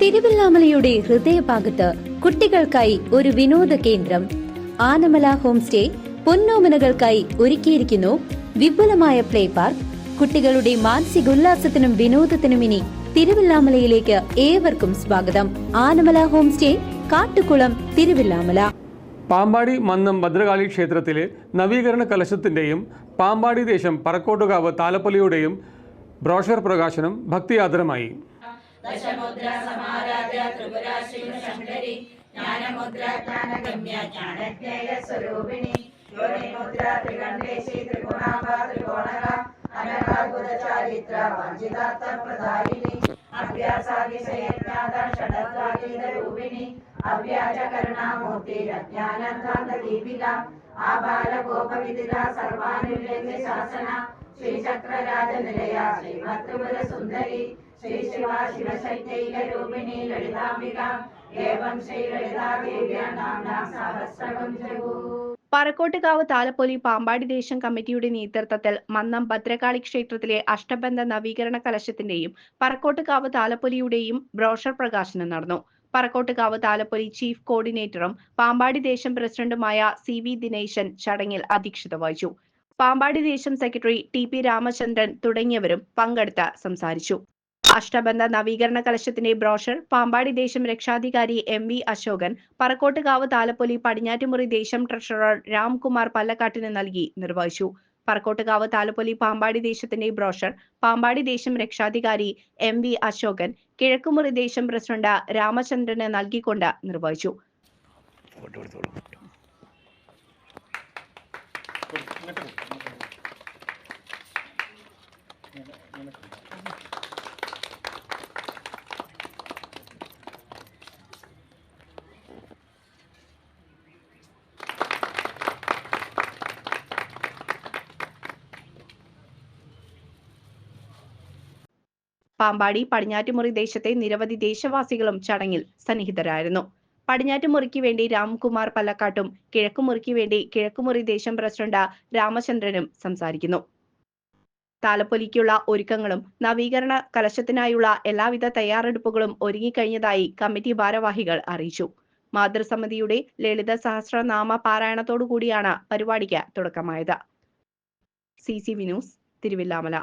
തിരുവല്ലാമലയുടെ ഹൃദയഭാഗത്ത് കുട്ടികൾക്കായി ഒരു വിനോദ കേന്ദ്രം. ആനമല ഹോം സ്റ്റേ പൊന്നോമനകൾക്കായി ഒരുക്കിയിരിക്കുന്നു വിപുലമായ പ്ലേ പാർക്ക്. കുട്ടികളുടെ മാനസികോല്ലാസത്തിനും വിനോദത്തിനും ഇനി തിരുവല്ലാമലയിലേക്ക് ഏവർക്കും സ്വാഗതം. Anamala home stay Kattukulam Thiruvillamala. Pampady Mannam Bhadrakali ക്ഷേത്രത്തിലെ നവീകരണ കലശത്തിന്റെയും പാമ്പാടി ദേശം പറക്കോട്ടുകാവ് താലപ്പൊലിയുടെയും ബ്രോഷർ പ്രകാശനം ഭക്തിയാദരമായി. ദശമുദ്ര സമാരാധ്യ ശ്രീചക്രരാജനിലയ ശ്രീമത്രിപുര സുന്ദരി ശ്രീ ശിവ ശിവശൈത്യൈക രൂപിണി ലളിതാംബിക ഏവം ശ്രീ ലളിതാദേവ്യ നാംന സഹസ്രകം പറക്കോട്ടുകാവ് താലപ്പൊലി പാമ്പാടി ദേശം കമ്മിറ്റിയുടെ നേതൃത്വത്തിൽ മന്നം ഭദ്രകാളി ക്ഷേത്രത്തിലെ അഷ്ടബന്ധ നവീകരണ കലശത്തിന്റെയും പറക്കോട്ടുകാവ് താലപ്പൊലിയുടെയും ബ്രോഷർ പ്രകാശനം നടന്നു. പറക്കോട്ടുകാവ് താലപ്പൊലി ചീഫ് കോർഡിനേറ്ററും പാമ്പാടി ദേശം പ്രസിഡന്റുമായ സി വി ദിനേശൻ ചടങ്ങിൽ അധ്യക്ഷത വഹിച്ചു. പാമ്പാടി ദേശം സെക്രട്ടറി ടി പി രാമചന്ദ്രൻ തുടങ്ങിയവരും പങ്കെടുത്ത് സംസാരിച്ചു. അഷ്ടബന്ധ നവീകരണ കലശത്തിന്റെ ബ്രോഷർ പാമ്പാടി ദേശം രക്ഷാധികാരി എം വി അശോകൻ പറക്കോട്ടുകാവ് താലപ്പൊലി പടിഞ്ഞാറ്റുമുറി ദേശം ട്രഷറർ രാംകുമാർ പല്ലക്കാട്ടിന് നൽകി നിർവഹിച്ചു. പറക്കോട്ടുകാവ് താലപ്പൊലി പാമ്പാടി ദേശത്തിന്റെ ബ്രോഷർ പാമ്പാടി ദേശം രക്ഷാധികാരി എം വി അശോകൻ കിഴക്കുമുറി ദേശം പ്രസിഡന്റ് രാമചന്ദ്രന് നൽകിക്കൊണ്ട് നിർവഹിച്ചു. പാമ്പാടി പടിഞ്ഞാറ്റുമുറി ദേശത്തെ നിരവധി ദേശവാസികളും ചടങ്ങിൽ സന്നിഹിതരായിരുന്നു. പടിഞ്ഞാറ്റുമുറിക്ക് വേണ്ടി രാംകുമാർ പല്ലക്കാട്ടും കിഴക്കുമുറിക്ക് വേണ്ടി കിഴക്കുമുറി ദേശം പ്രസിഡന്റ് രാമചന്ദ്രനും സംസാരിക്കുന്നു. താലപ്പൊലിക്കുള്ള ഒരുക്കങ്ങളും നവീകരണ കലശത്തിനായുള്ള എല്ലാവിധ തയ്യാറെടുപ്പുകളും ഒരുങ്ങിക്കഴിഞ്ഞതായി കമ്മിറ്റി ഭാരവാഹികൾ അറിയിച്ചു. മാതൃസമിതിയുടെ ലളിത സഹസ്രനാമ പാരായണത്തോടു കൂടിയാണ് പരിപാടിക്ക് തുടക്കമായത്. C C Vinoos Thiruvillamala.